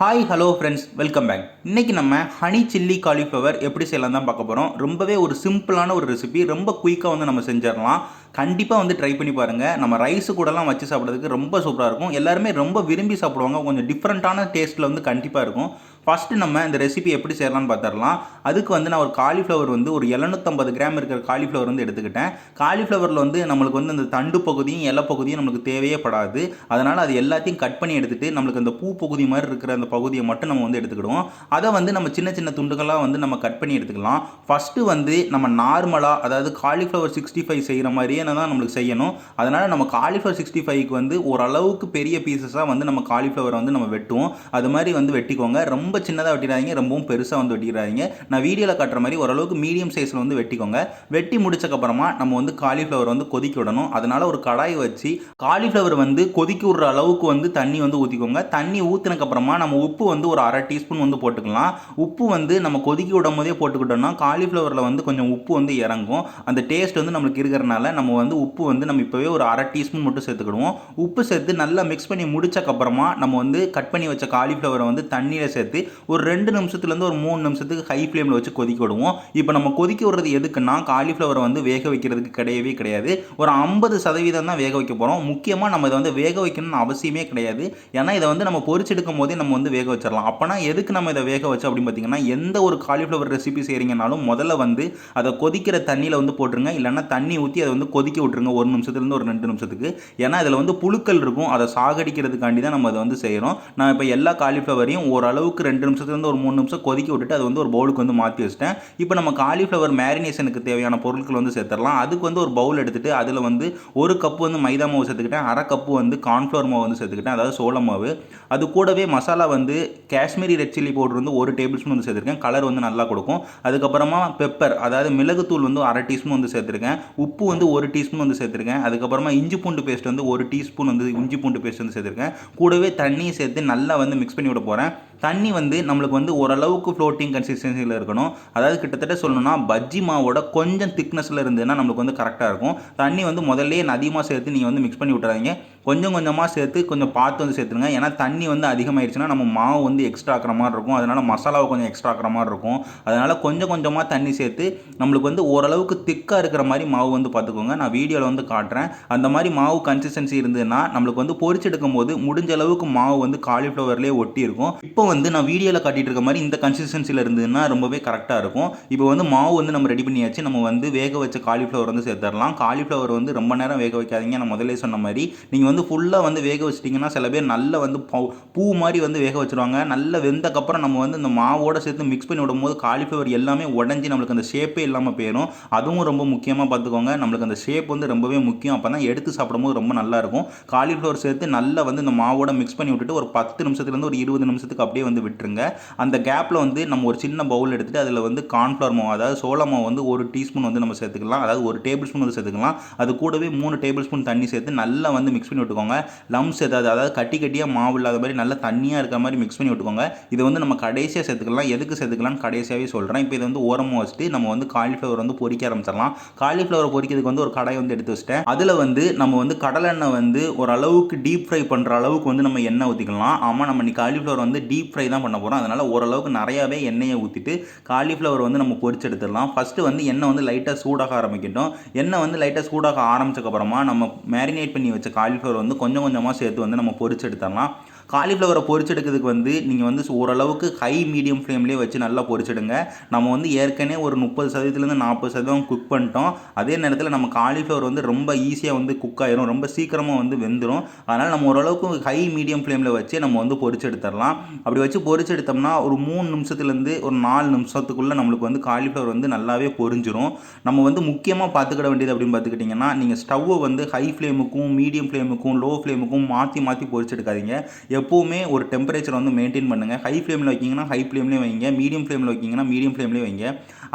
Hi hello friends welcome back இன்றைக்கி நம்ம honey chilli cauliflower எப்படி செய்யலாம் தான் பார்க்க போகிறோம் ரொம்பவே ஒரு சிம்பிளான ஒரு ரெசிபி ரொம்ப குயிக்காக வந்து நம்ம செஞ்சிடலாம். கண்டிப்பாக வந்து ட்ரை பண்ணி பாருங்கள் நம்ம ரைஸு கூடலாம் வச்சு சாப்பிட்றதுக்கு ரொம்ப சூப்பராக இருக்கும். எல்லாருமே ரொம்ப விரும்பி சாப்பிடுவாங்க. கொஞ்சம் டிஃப்ரெண்ட்டான டேஸ்ட்டில் வந்து கண்டிப்பாக இருக்கும். ஃபஸ்ட்டு நம்ம இந்த ரெசிபி எப்படி செய்யலாம்னு பார்த்துடலாம். அதுக்கு வந்து நான் ஒரு காலிஃப்ளவர் வந்து ஒரு 750 கிராம் இருக்கிற காலிஃப்ளவர் வந்து எடுத்துக்கிட்டேன். காலிஃப்ளவரில் வந்து நம்மளுக்கு வந்து இந்த தண்டு பகுதியும் இலை பகுதியும் நம்மளுக்கு தேவையே படாது. அதனால் அது எல்லாத்தையும் கட் பண்ணி எடுத்துகிட்டு நம்மளுக்கு அந்த பூ பகுதி மாதிரி இருக்கிற அந்த பகுதியை மட்டும் நம்ம வந்து எடுத்துக்கிடுவோம். அதை வந்து நம்ம சின்ன சின்ன துண்டுகளாக வந்து நம்ம கட் பண்ணி எடுத்துக்கலாம். ஃபஸ்ட்டு வந்து நம்ம நார்மலாக அதாவது காலிஃப்ளவர் சிக்ஸ்டி ஃபைவ் செய்கிற மாதிரியே தான் நம்மளுக்கு செய்யணும். அதனால் நம்ம காலிஃப்ளவர் சிக்ஸ்டி ஃபைவ்க்கு வந்து ஓரளவுக்கு பெரிய பீசஸாக வந்து நம்ம காலிஃப்ளவரை வந்து நம்ம வெட்டுவோம். அது மாதிரி வந்து வெட்டிக்கோங்க. ரொம்ப ரொம்ப சின்னதாக வெட்டிடாதீங்க ரொம்பவும் பெருசாக வந்து வெட்டிடாதீங்க. நான் வீடியோவில் காட்டுற மாதிரி ஓரளவுக்கு மீடியம் சைஸில் வந்து வெட்டிக்கோங்க. வெட்டி முடிச்சக்கப்புறமா நம்ம வந்து காலிஃப்ளவர் வந்து கொதிக்க விடணும். அதனால் ஒரு கடாய் வச்சு காலிஃப்ளவர் வந்து கொதிக்க விடுற அளவுக்கு வந்து தண்ணி வந்து ஊற்றிக்கோங்க தண்ணி ஊற்றினக்கப்புறமா நம்ம உப்பு வந்து ஒரு அரை டீஸ்பூன் வந்து போட்டுக்கலாம். உப்பு வந்து நம்ம கொதிக்க விடும் போதே போட்டுக்கிட்டோம்னா காலிஃப்ளவரில் வந்து கொஞ்சம் உப்பு வந்து இறங்கும். அந்த டேஸ்ட் வந்து நம்மளுக்கு இருக்கிறனால நம்ம வந்து உப்பு வந்து நம்ம இப்போவே ஒரு அரை டீஸ்பூன் மட்டும் சேர்த்துக்கிடுவோம். உப்பு சேர்த்து நல்லா மிக்ஸ் பண்ணி முடிச்சக்கப்புறமா நம்ம வந்து கட் பண்ணி வச்ச காலிஃப்ளவரை வந்து தண்ணியில் சேர்த்து ஒரு ரெண்டு நிமிஷத்துலேருந்து ஒரு மூணு நிமிஷத்துக்கு ஹை ஃப்ளேமில் வச்சு கொதிக்க விடுவோம். இப்போ நம்ம கொதிக்க விடுறது எதுக்குன்னா காலிஃப்ளவரை வந்து வேக வைக்கிறதுக்கு கிடையவே கிடையாது. ஒரு ஐம்பது சதவீதம் தான் வேக வைக்க போகிறோம் முக்கியமாக நம்ம இதை வந்து வேக வைக்கணும்னு அவசியமே கிடையாது. ஏன்னா இதை வந்து நம்ம பொறிச்செடுக்கும் போதே நம்ம வந்து வேக வச்சிடலாம். அப்போனா எதுக்கு நம்ம இதை வேக வச்சோம் அப்படின்னு பார்த்தீங்கன்னா எந்த ஒரு காலிஃப்ளவர் ரெசிபி செய்கிறீங்கனாலும் முதல்ல வந்து அதை கொதிக்கிற தண்ணியில் வந்து போட்டுருங்க. இல்லைன்னா தண்ணி ஊற்றி அதை வந்து கொதிக்க விட்டுருங்க. ஒரு நிமிஷத்துலேருந்து ஒரு ரெண்டு நிமிஷத்துக்கு. ஏன்னா இதில் வந்து புழுக்கள் இருக்கும். அதை சாகடிக்கிறதுக்காண்டி தான் நம்ம அதை வந்து செய்கிறோம். நான் இப்போ எல்லா காலிஃப்ளவரையும் ஓரளவுக்கு ரெண்டு நிமிஷத்துலேருந்து ஒரு மூணு நிமிஷம் கொதிக்க விட்டுட்டு அது வந்து ஒரு பவுலுக்கு வந்து மாற்றி வச்சிட்டேன். இப்போ நம்ம காலிஃப்ளவர் மேரினேஷனுக்கு தேவையான பொருட்கள் வந்து சேர்த்துடலாம். அதுக்கு வந்து ஒரு பவுல் எடுத்துட்டு அதில் வந்து ஒரு கப்பு வந்து மைதா மாவு சேர்த்துக்கிட்டேன். அரை கப்பு வந்து கார்ன்ஃப்ளவர் மாவு வந்து சேர்த்துக்கிட்டேன். அதாவது சோள மாவு. அது கூடவே மசாலா வந்து காஷ்மீரி ரெட் சில்லி பவுடர் வந்து ஒரு டேபிள் ஸ்பூன் வந்து சேர்த்துருக்கேன். கலர் வந்து நல்லா கொடுக்கும். அதுக்கப்புறமா பெப்பர் அதாவது மிளகுத்தூள் வந்து அரை டீஸ்பூன் வந்து சேர்த்துருக்கேன். உப்பு வந்து ஒரு டீஸ்பூன் வந்து சேர்த்துருக்கேன். அதுக்கப்புறமா இஞ்சி பூண்டு பேஸ்ட் வந்து ஒரு டீஸ்பூன் வந்து இஞ்சி பூண்டு பேஸ்ட் வந்து சேர்த்துருக்கேன். கூடவே தண்ணியை சேர்த்து நல்லா வந்து மிக்ஸ் பண்ணி விட போகிறேன் தண்ணி வந்து நம்மளுக்கு வந்து ஓரளவுக்கு ஃப்ளோட்டிங் கன்சிஸ்டன்சியில் இருக்கணும். அதாவது கிட்டத்தட்ட சொல்லணும்னா பஜ்ஜி மாவோட கொஞ்சம் திக்னஸில் இருந்ததுன்னா நம்மளுக்கு வந்து கரெக்டாக இருக்கும். தண்ணி வந்து முதல்லே அதிகமாக சேர்த்து நீங்கள் வந்து மிக்ஸ் பண்ணி விட்டுறாதீங்க. கொஞ்சம் கொஞ்சமாக சேர்த்து கொஞ்சம் பார்த்து வந்து சேர்த்துருங்க. ஏன்னா தண்ணி வந்து அதிகமாகிடுச்சுன்னா நம்ம மாவு வந்து எக்ஸ்ட்ரா ஆக்கிற மாதிரி இருக்கும். அதனால் மசாலாவை கொஞ்சம் எக்ஸ்ட்ரா ஆக்கிற மாதிரி இருக்கும். அதனால் கொஞ்சம் கொஞ்சமாக தண்ணி சேர்த்து நம்மளுக்கு வந்து ஓரளவுக்கு திக்காக இருக்கிற மாதிரி மாவு வந்து பார்த்துக்கோங்க. நான் வீடியோவில் வந்து காட்டுறேன். அந்த மாதிரி மாவு கன்சிஸ்டன்சி இருந்ததுன்னா நம்மளுக்கு வந்து பொறிச்செடுக்கும் போது முடிஞ்ச அளவுக்கு மாவு வந்து காலிஃப்ளவர்லேயே ஒட்டி இருக்கும். இப்போ வந்து நான் வீடியோவில் காட்டிட்டு இருக்க மாதிரி இந்த கன்சிஸ்டன்சியில் இருந்ததுன்னா ரொம்பவே கரெக்டாக இருக்கும். இப்போ வந்து மாவு வந்து நம்ம ரெடி பண்ணியாச்சு. நம்ம வந்து வேக வச்ச காலிஃப்ளவர் வந்து சேர்த்துடலாம். காலிஃப்ளவர் வந்து ரொம்ப நேரம் வேக வைக்காதீங்க. நான் முதல்ல சொன்ன மாதிரி நீங்கள் வந்து ஃபுல்லாக வந்து வேக வச்சிட்டிங்கன்னா சில பேர் நல்ல வந்து பவு- பூ மாதிரி வந்து வேக வச்சிருவாங்க. நல்ல வெந்தக்கப்புறம் நம்ம வந்து இந்த மாவோட சேர்த்து மிக்ஸ் பண்ணி விடும்போது காலிஃப்ளவர் எல்லாமே உடஞ்சி நம்மளுக்கு அந்த ஷேப்பே இல்லாமல் போயிடும் அதுவும் ரொம்ப முக்கியமாக பார்த்துக்கோங்க. நம்மளுக்கு அந்த ஷேப் வந்து ரொம்பவே முக்கியம். அப்போ தான் எடுத்து சாப்பிடும்போது ரொம்ப நல்லாயிருக்கும் காலிஃப்ளவர் சேர்த்து நல்லா வந்து இந்த மாவோட மிக்ஸ் பண்ணி விட்டுட்டு ஒரு பத்து நிமிஷத்துலேருந்து ஒரு இருபது நிமிஷத்துக்கு அப்படியே வந்து விட்டுருங்க. அந்த கேப்பில் வந்து நம்ம ஒரு சின்ன பவுல் எடுத்துகிட்டு அதில் வந்து கார்ன்ஃப்ளவர் மாவு அதாவது சோள மாவு வந்து ஒரு டீஸ்பூன் வந்து நம்ம சேர்த்துக்கலாம். அதாவது ஒரு டேபிள் ஸ்பூன் வந்து சேர்த்துக்கலாம். அது கூடவே மூணு டேபிள் ஸ்பூன் தண்ணி சேர்த்து நல்லா வந்து மிக்ஸ் பண்ணி விட்டுக்கோங்க. லம்ஸ் ஏதாவது அதாவது கட்டி கட்டியாக மாவு இல்லாத மாதிரி நல்லா தண்ணியாக இருக்கிற மாதிரி மிக்ஸ் பண்ணி விட்டுக்கோங்க. இதை வந்து நம்ம கடைசியாக சேர்த்துக்கலாம். எதுக்கு சேர்த்துக்கலாம்னு கடைசியாகவே சொல்கிறேன் இப்போ இதை வந்து ஓரமாக வச்சுட்டு நம்ம வந்து காலிஃப்ளவர் வந்து பொறிக்க ஆரம்பிச்சிடலாம். காலிஃப்ளவர் பொறிக்கிறதுக்கு வந்து ஒரு கடை வந்து எடுத்து வச்சிட்டேன். அதில் வந்து நம்ம வந்து கடலெண்ணெய் வந்து ஓரளவுக்கு டீப் ஃப்ரை பண்ணுற அளவுக்கு வந்து நம்ம எண்ணெய் ஊற்றிக்கலாம் ஆமாம் நம்ம இன்னைக்கு காலிஃப்ளவர் வந்து டீப் ஃப்ரை தான் பண்ண போகிறோம் அதனால் ஓரளவுக்கு நிறையாவே எண்ணெயை ஊற்றிட்டு காலிஃப்ளவர் வந்து நம்ம பொறிச்சு எடுத்துடலாம். ஃபஸ்ட்டு வந்து எண்ணெய் வந்து லைட்டாக சூடாக ஆரம்பிக்கட்டும். எண்ணெய் வந்து லைட்டாக சூடாக ஆரம்பிச்சக்கப்புறமா நம்ம மேரினேட் பண்ணி வச்ச காலிஃப்ளவர் வந்து கொஞ்சம் கொஞ்சமாக சேர்த்து வந்து நம்ம பொரிச்சு எடுத்துடலாம். காலிஃப்ளவரை பொரிச்செடுக்கிறதுக்கு வந்து நீங்கள் வந்து ஓரளவுக்கு ஹை மீடியம் ஃப்ளேம்லேயே வச்சு நல்லா பொரிச்சிடுங்க. நம்ம வந்து ஏற்கனவே ஒரு முப்பது சதவீதத்துலேருந்து நாற்பது சதவீதம் குக் பண்ணிட்டோம். அதே நேரத்தில் நம்ம காலிஃப்ளவர் வந்து ரொம்ப ஈஸியாக வந்து குக் ஆயிரும். ரொம்ப சீக்கிரமாக வந்து வெந்துடும் அதனால் நம்ம ஓரளவுக்கு ஹை மீடியம் ஃப்ளேமில் வச்சு நம்ம வந்து பொரிச்சு எடுத்துடலாம் அப்படி வச்சு பொரிச்சு எடுத்தோம்னா ஒரு மூணு நிமிஷத்துலேருந்து ஒரு நாலு நிமிஷத்துக்குள்ளே நம்மளுக்கு வந்து காலிஃப்ளவர் வந்து நல்லாவே பொரிஞ்சிரும். நம்ம வந்து முக்கியமாக பார்த்துக்கிட வேண்டியது அப்படின்னு பார்த்துக்கிட்டிங்கன்னா நீங்கள் ஸ்டவ்வை வந்து ஹை ஃப்ளேமுக்கும் மீடியம் ஃப்ளேமுக்கும் லோ ஃப்ளேமுக்கும் மாற்றி மாற்றி பொரிச்சு எடுக்காதீங்க எப்போவுமே ஒரு டெம்பரேச்சர் வந்து மெயின்டைன் பண்ணுங்கள் ஹை ஃப்ளேமில் வைக்கிங்கன்னா ஹை ஃப்ளேம்லேயே வைங்க. மீடியம் ஃப்ளேமில் வைக்கிங்கன்னா மீடியம் ஃப்ளேம்லேயே வைங்க.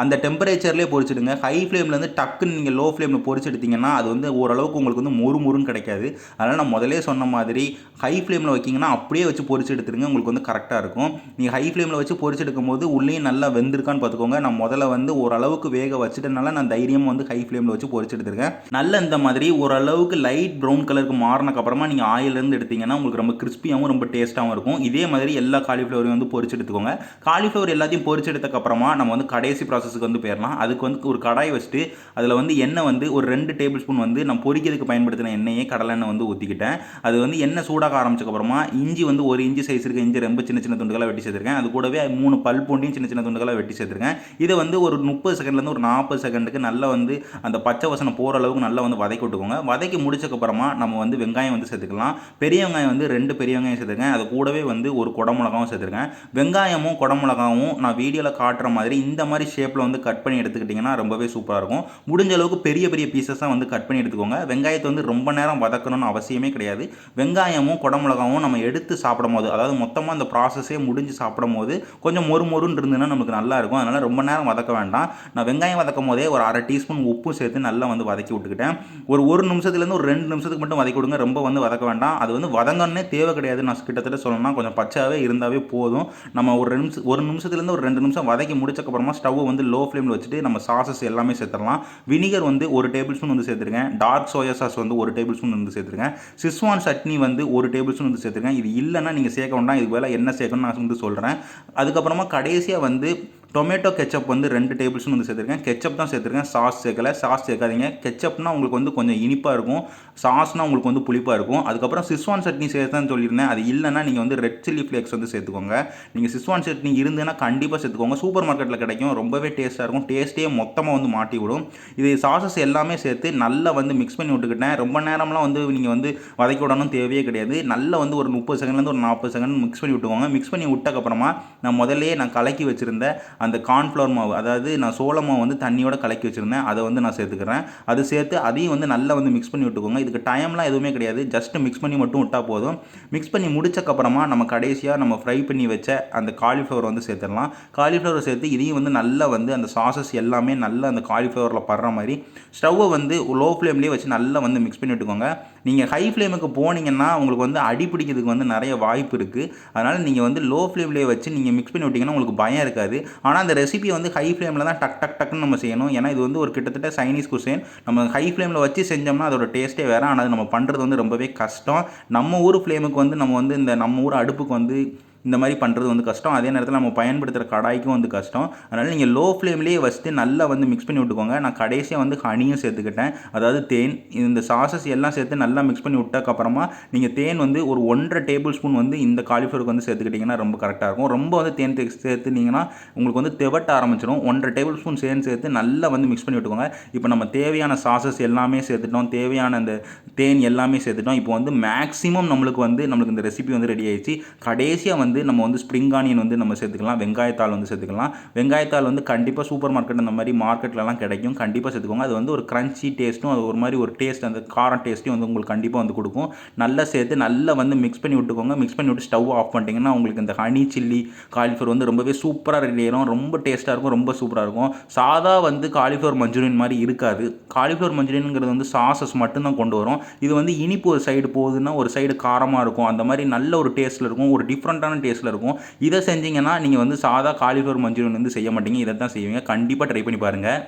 அந்த டெம்பரேச்சர்லேயே பொரிச்சிடுங்க. ஹை ஃப்ளேம்லேருந்து டக்குன்னு நீங்கள் லோ ஃப்ளேமில் பொரிச்சு எடுத்தீங்கன்னா அது வந்து ஓரளவுக்கு உங்களுக்கு வந்து மொறு மொறுன்னு கிடைக்காது. அதனால் நான் முதலே சொன்ன மாதிரி ஹை ஃப்ளேமில் வைக்கிங்கன்னா அப்படியே வச்சு பொரிச்சு எடுத்துருங்க உங்களுக்கு வந்து கரெக்டாக இருக்கும். நீங்கள் ஹை ஃப்ளேமில் வச்சு பொரிச்சு எடுக்கும்போது உள்ளேயும் நல்லா வெந்திருக்கான்னு பார்த்துக்கோங்க. நான் முதல்ல வந்து ஓரளவுக்கு வேக வச்சுட்டனால நான் தைரியமாக வந்து ஹை ஃப்ளேமில் வச்சு பொரிச்சு எடுத்துருக்கேன் நல்ல இந்த மாதிரி ஓரளவுக்கு லைட் ப்ரௌன் கலருக்கு மாறினக்கப்புறமா நீங்கள் ஆயிலேருந்து எடுத்தீங்கன்னா உங்களுக்கு ரொம்ப கிறிஸ்பியாகவும் ரொம்ப டேஸ்ட்டாகவும் இருக்கும். இதே மாதிரி எல்லா காலிஃப்ளவரையும் வந்து பொரிச்சு எடுத்துக்கோங்க. காலிஃப்ளவர் எல்லாத்தையும் பொரிச்சு எடுத்தக்கப்புறமா நம்ம வந்து கடைசி ப்ராசஸுக்கு வந்து போயிடலாம் அதுக்கு வந்து ஒரு கடாய் வச்சுட்டு அதில் வந்து எண்ணெய் வந்து ஒரு ரெண்டு டேபிள் ஸ்பூன் வந்து நான் பொரிக்கிறதுக்கு பயன்படுத்தின எண்ணெயே கடலெண்ணெய் வந்து ஊற்றிக்கிட்டேன் அது வந்து எண்ணெய் சூடாக ஆரம்பிச்சக்கப்புறமா இஞ்சி வந்து ஒரு இஞ்சி சைஸ் இருக்க இஞ்சி ரொம்ப சின்ன சின்ன துண்டுகளாக வெட்டி சேர்த்துருக்கேன். அது கூடவே மூணு பல் பூண்டையும் சின்ன சின்ன துண்டுகளாக வெட்டி சேர்த்துருக்கேன். இதை வந்து ஒரு முப்பது செகண்ட்லேருந்து ஒரு நாற்பது செகண்டுக்கு நல்லா வந்து அந்த பச்சை வசனம் போகிற அளவுக்கு நல்லா வந்து வதக்கி விட்டுக்கோங்க. வதக்கி முடிச்சக்கப்புறமா நம்ம வந்து வெங்காயம் வந்து சேர்த்துக்கலாம். பெரிய வெங்காயம் வந்து ரெண்டு பெரிய வெங்காயம் சேர்த்துருக்கேன். அது கூடவே வந்து ஒரு குடமிளகாவும் சேர்த்துருக்கேன். வெங்காயமும் குடமிளகாவும் நான் வீடியோவில் காட்டுற மாதிரி இந்த மாதிரி ஷேப் ஷேப்பில் வந்து கட் பண்ணி எடுத்துக்கிட்டிங்கன்னா ரொம்பவே சூப்பராக இருக்கும். முடிஞ்ச அளவுக்கு பெரிய பெரிய பீசஸாக வந்து கட் பண்ணி எடுத்துக்கோங்க. வெங்காயத்தை வந்து ரொம்ப நேரம் வதக்கணும்னு அவசியமே கிடையாது. வெங்காயமும் குடமிளகாவும் நம்ம எடுத்து சாப்பிடும் போது அதாவது மொத்தமாக அந்த ப்ராசஸே முடிஞ்சு சாப்பிடும் போது கொஞ்சம் மொறு மொறுன்னு இருந்ததுன்னா நமக்கு நல்லா இருக்கும். அதனால் ரொம்ப நேரம் வதக்க வேண்டாம். நான் வெங்காயம் வதக்கும் போதே ஒரு அரை டீஸ்பூன் உப்பும் சேர்த்து நல்லா வந்து வதக்கி விட்டுக்கிட்டேன். ஒரு ஒரு நிமிஷத்துலேருந்து ஒரு ரெண்டு நிமிஷத்துக்கு மட்டும் வதக்கி விடுங்க. ரொம்ப வந்து வதக்க வேண்டாம். அது வந்து வதங்கன்னே தேவை கிடையாது. நான் கிட்டத்தட்ட சொல்லணும்னா கொஞ்சம் பச்சாவே இருந்தாவே போதும். நம்ம ஒரு நிமிஷம் ஒரு நிமிஷத்துலேருந்து ஒரு ரெண்டு நிமிஷம் வதக்கி முடிச்சக்கப்புறமா ஸ்டவ் வந்து லோ ஃப்ளேமில் வச்சுட்டு நம்ம சாசஸ் எல்லாமே சேர்த்துடலாம். வினிகர் வந்து ஒரு டேபிள் ஸ்பூன் வந்து சேர்த்துருக்கேன் டார்க் சோயா சாஸ் வந்து ஒரு டேபிள் ஸ்பூன் வந்து சேர்த்துருக்கேன் சிஸ்வான் சட்னி வந்து ஒரு டேபிள் ஸ்பூன் வந்து சேர்த்துருக்கேன் இது இல்லைன்னா நீங்கள் சேர்க்க வேண்டாம். இது வேலை என்ன சேர்க்கணும்னு நான் வந்து சொல்கிறேன் அதுக்கப்புறமா கடைசியாக வந்து டொமேட்டோ கெச்சப் வந்து ரெண்டு டேபிள் ஸ்பூன் வந்து சேர்த்துருக்கேன். கெச்சப் தான் சேர்த்துருக்கேன். சாஸ் சேர்க்கல. சாஸ் சேர்க்காதீங்க. கெச்சப்னா உங்களுக்கு வந்து கொஞ்சம் இனிப்பாக இருக்கும். சாஸ்னால் உங்களுக்கு வந்து புளிப்பாக இருக்கும். அதுக்கப்புறம் சிஸ்வான் சட்னி சேர்த்தேன்னு சொல்லியிருந்தேன். அது இல்லைன்னா நீங்கள் வந்து ரெட் சில்லி ஃப்ளேக்ஸ் வந்து சேர்த்துக்கோங்க. நீங்கள் சிஸ்வான் சட்னி இருந்ததுன்னா கண்டிப்பாக சேர்த்துக்கோங்க. சூப்பர் மார்க்கெட்டில் கிடைக்கும். ரொம்பவே டேஸ்ட்டாக இருக்கும். டேஸ்ட்டே மொத்தமாக வந்து மாட்டி விடும். இது சாசஸ் எல்லாமே சேர்த்து நல்லா வந்து மிக்ஸ் பண்ணி விட்டுக்கிட்டேன். ரொம்ப நேரம்லாம் வந்து நீங்கள் வந்து வதக்கி விடணும் தேவையே கிடையாது. நல்லா வந்து ஒரு முப்பது செகண்ட்லேருந்து ஒரு நாற்பது செகண்ட் மிக்ஸ் பண்ணி விட்டுக்கோங்க. மிக்ஸ் பண்ணி விட்டக்கப்புறமா நான் முதல்லே நான் கலக்கி வச்சுருந்தேன் அந்த கார்ன்ஃப்ளவர் மாவு அதாவது நான் சோள மாவு வந்து தண்ணியோட கலக்கி வச்சுருந்தேன். அதை வந்து நான் சேர்த்துக்கிறேன். அது சேர்த்து அதையும் வந்து நல்லா வந்து மிக்ஸ் பண்ணி விட்டுக்கோங்க. இதுக்கு டைம்லாம் எதுவுமே கிடையாது. ஜஸ்ட் மிக்ஸ் பண்ணி மட்டும் விட்டால் போதும். மிக்ஸ் பண்ணி முடிச்சக்கப்புறமா நம்ம கடைசியாக நம்ம ஃப்ரை பண்ணி வச்ச அந்த காலிஃப்ளவர் வந்து சேர்த்துடலாம். காலிஃப்ளவர் சேர்த்து இதையும் வந்து நல்லா வந்து அந்த சாசஸ் எல்லாமே நல்லா அந்த காலிஃப்ளவரில் படுற மாதிரி ஸ்டவ்வை வந்து லோ ஃப்ளேம்லேயே வச்சு நல்லா வந்து மிக்ஸ் பண்ணி விட்டுக்கோங்க. நீங்கள் ஹை ஃப்ளேமுக்கு போனீங்கன்னா உங்களுக்கு வந்து அடி பிடிக்கிறதுக்கு வந்து நிறைய வாய்ப்பு இருக்குது அதனால் நீங்கள் வந்து லோ ஃப்ளேம்லேயே வச்சு நீங்கள் மிக்ஸ் பண்ணி விட்டிங்கன்னா உங்களுக்கு பயம் இருக்காது. ஆனால் அந்த ரெசிபி வந்து ஹை ஃப்ளேமில் தான் டக் டக் டக்குன்னு நம்ம செய்யணும். ஏன்னா இது வந்து ஒரு கிட்டத்தட்ட சைனீஸ் குசேன் நம்ம ஹை ஃப்ளேமில் வச்சு செஞ்சோம்னா அதோட டேஸ்ட்டே வேறு. ஆனால் அது நம்ம பண்ணுறது வந்து ரொம்பவே கஷ்டம். நம்ம ஊர் ஃப்ளேமுக்கு வந்து நம்ம வந்து இந்த நம்ம ஊர் அடுப்புக்கு வந்து இந்த மாதிரி பண்ணுறது வந்து கஷ்டம். அதே நேரத்தில் நம்ம பயன்படுத்துகிற கடாய்க்கும் வந்து கஷ்டம். அதனால் நீங்கள் லோ ஃப்ளேம்லேயே வச்சுட்டு நல்லா வந்து மிக்ஸ் பண்ணி விட்டுக்கோங்க. நான் கடைசியாக வந்து ஹனியும் சேர்த்துக்கிட்டேன். அதாவது தேன் இந்த சாசஸ் எல்லாம் சேர்த்து நல்லா மிக்ஸ் பண்ணி விட்டக்கப்புறமா நீங்கள் தேன் வந்து ஒரு ஒன்றரை டேபிள் ஸ்பூன் வந்து இந்த காலிஃப்ளவருக்கு வந்து சேர்த்துக்கிட்டிங்கன்னா ரொம்ப கரெக்டாக இருக்கும். ரொம்ப வந்து தேன் தே- சேர்த்துனீங்கன்னா உங்களுக்கு வந்து தெவட்ட ஆரம்பிச்சிடும். ஒன்றரை டேபிள் ஸ்பூன் சேர்ந்து சேர்த்து நல்லா வந்து மிக்ஸ் பண்ணி விட்டுக்கோங்க. இப்போ நம்ம தேவையான சாசஸ் எல்லாமே சேர்த்துட்டோம். தேவையான அந்த தேன் எல்லாமே சேர்த்துட்டோம். இப்போ வந்து மேக்ஸிமம் நம்மளுக்கு வந்து நம்மளுக்கு இந்த ரெசிபி வந்து ரெடி ஆயிடுச்சு. கடைசியாக வந்து வந்து நம்ம வந்து ஸ்ப்ரிங் ஆனியன் வந்து நம்ம சேர்த்துக்கலாம் வெங்காயத்தாள் வந்து சேர்த்துக்கலாம். வெங்காயத்தாள் வந்து கண்டிப்பாக சூப்பர் மார்க்கெட் அந்த மாதிரி மார்க்கெட்லலாம் கிடைக்கும். கண்டிப்பாக சேர்த்துக்கோங்க. அது வந்து ஒரு க்ரன்ச்சி டேஸ்ட்டும் அது ஒரு மாதிரி ஒரு டேஸ்ட் அந்த காரம் டேஸ்ட்டையும் வந்து உங்களுக்கு கண்டிப்பாக வந்து கொடுக்கும். நல்லா சேர்த்து நல்லா வந்து மிக்ஸ் பண்ணி விட்டுக்கோங்க. மிக்ஸ் பண்ணி விட்டு ஸ்டவ் ஆஃப் பண்ணிட்டீங்கன்னா உங்களுக்கு இந்த ஹனி சில்லி காலிஃப்ளவர் வந்து ரொம்பவே சூப்பராக ரெடி ஆயிரும். ரொம்ப டேஸ்ட்டாக இருக்கும் ரொம்ப சூப்பராக இருக்கும். சாதா வந்து காலிஃப்ளவர் மஞ்சூரியன் மாதிரி இருக்காது. காலிஃப்ளவர் மஞ்சூரியனுங்கிறது வந்து சாசஸ் மட்டும்தான் கொண்டு வரும். இது வந்து இனிப்பு ஒரு சைடு போகுதுன்னா ஒரு சைடு காரமாக இருக்கும். அந்த மாதிரி நல்ல ஒரு டேஸ்ட்டில் இருக்கும். ஒரு டிஃப்ரெண்ட்டான டேஸ்ட்டில் இருக்கும். இதை செஞ்சீங்கன்னா நீங்கள் வந்து சாதா காலிஃப்ளவர் மஞ்சூரியன் வந்து செய்ய மாட்டீங்க. இதை தான் செய்வீங்க. கண்டிப்பாக ட்ரை பண்ணி பாருங்கள்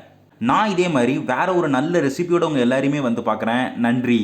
நான் இதே மாதிரி வேறு ஒரு நல்ல ரெசிபியோட உங்கள் எல்லாரையுமே வந்து பார்க்குறேன். நன்றி.